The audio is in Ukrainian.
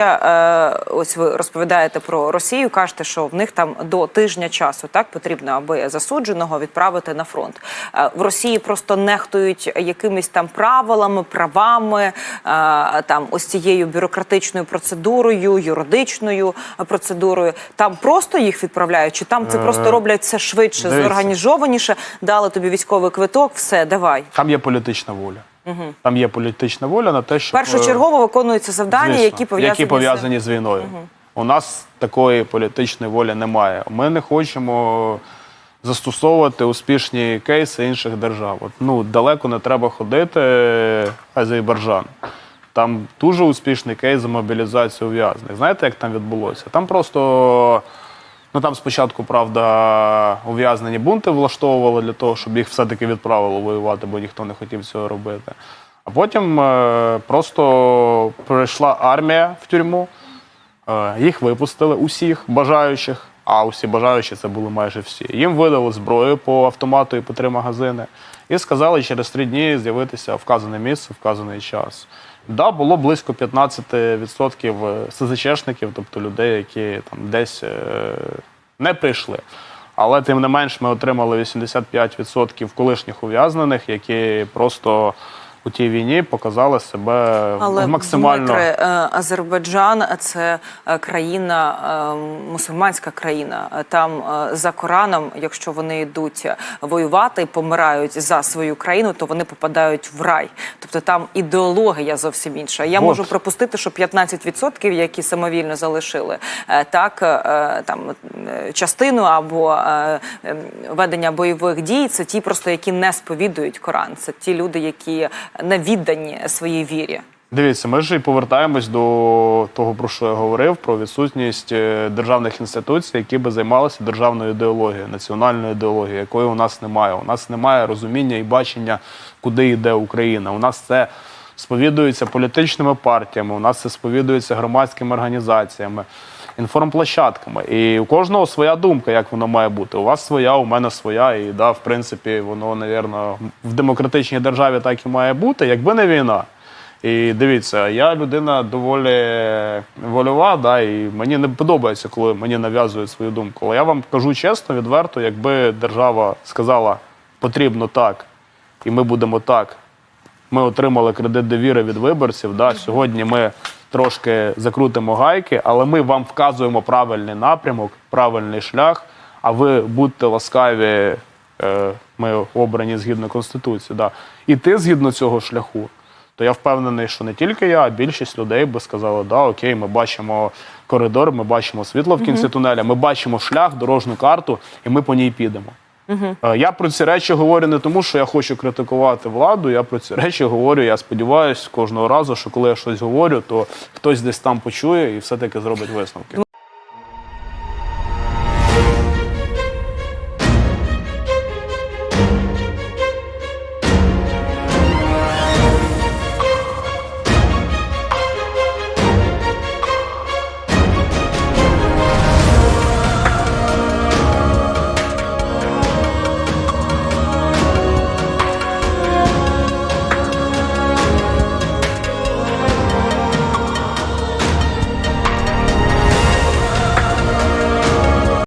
Е, Ось ви розповідаєте про Росію, кажете, що в них там до тижня часу так потрібно, аби засудженого відправити на фронт. Е, В Росії просто нехтують якимись там правилами, правами, е, там ось цією бюрократичною процедурою, юридичною процедурою. Там просто їх відправляють, чи там це просто роблять все швидше, дивіться. зорганізованіше, дали тобі військовий квиток, все, давай. Там є політична воля. Там є політична воля на те, що Першочергово виконуються завдання, які пов'язані які пов'язані з війною. У нас такої політичної волі немає. Ми не хочемо застосовувати успішні кейси інших держав. От, ну, далеко не треба ходити Азербайджан. Там дуже успішний кейс за мобілізацію ув'язнених. Знаєте, як там відбулося? Там просто. Ну там спочатку, правда, ув'язнені бунти влаштовували для того, щоб їх все-таки відправили воювати, бо ніхто не хотів цього робити. А потім е, просто прийшла армія в тюрму, е, їх випустили усіх бажаючих, а усі бажаючі це були майже всі. Їм видали зброю по автомату і по три магазини, і сказали через три дні з'явитися вказане місце, вказаний час. Да, було близько 15% СЗЧшників, тобто людей, які там десь е, не прийшли. Але тим не менш ми отримали 85% колишніх ув'язнених, які просто у тій війні показали себе Але максимально. Дмитре, е, Азербайджан це е, країна, е, мусульманська країна. Там за Кораном, якщо вони йдуть воювати і помирають за свою країну, то вони попадають в рай. Тобто там ідеологія зовсім інша. Я От. можу припустити, що 15%, які самовільно залишили так, там частину або ведення бойових дій, це ті, просто які не сповідують Коран. Це ті люди, які не віддані своїй вірі. Дивіться, ми ж і повертаємось до того, про що я говорив, про відсутність е, державних інституцій, які би займалися державною ідеологією, національною ідеологією, якої у нас немає. У нас немає розуміння і бачення, куди йде Україна. У нас це сповідується політичними партіями, у нас це сповідується громадськими організаціями, інформплощадками. І у кожного своя думка, як воно має бути. У вас своя, у мене своя. І да, в принципі, воно, напевно, в демократичній державі так і має бути, якби не війна. І дивіться, я людина доволі вольова, да, і мені не подобається, коли мені нав'язують свою думку. Але я вам кажу чесно, відверто, якби держава сказала, потрібно так, і ми будемо так. Ми отримали кредит довіри від виборців. Да, сьогодні ми трошки закрутимо гайки, але ми вам вказуємо правильний напрямок, правильний шлях. А ви будьте ласкаві, е, ми обрані згідно Конституції, да, іти згідно цього шляху то я впевнений, що не тільки я, а більшість людей би сказали, да, окей, ми бачимо коридор, ми бачимо світло в кінці тунеля, ми бачимо шлях, дорожню карту, і ми по ній підемо. Е, Я про ці речі говорю не тому, що я хочу критикувати владу. Я про ці речі говорю. Я сподіваюся кожного разу, що коли я щось говорю, то хтось десь там почує і все-таки зробить висновки.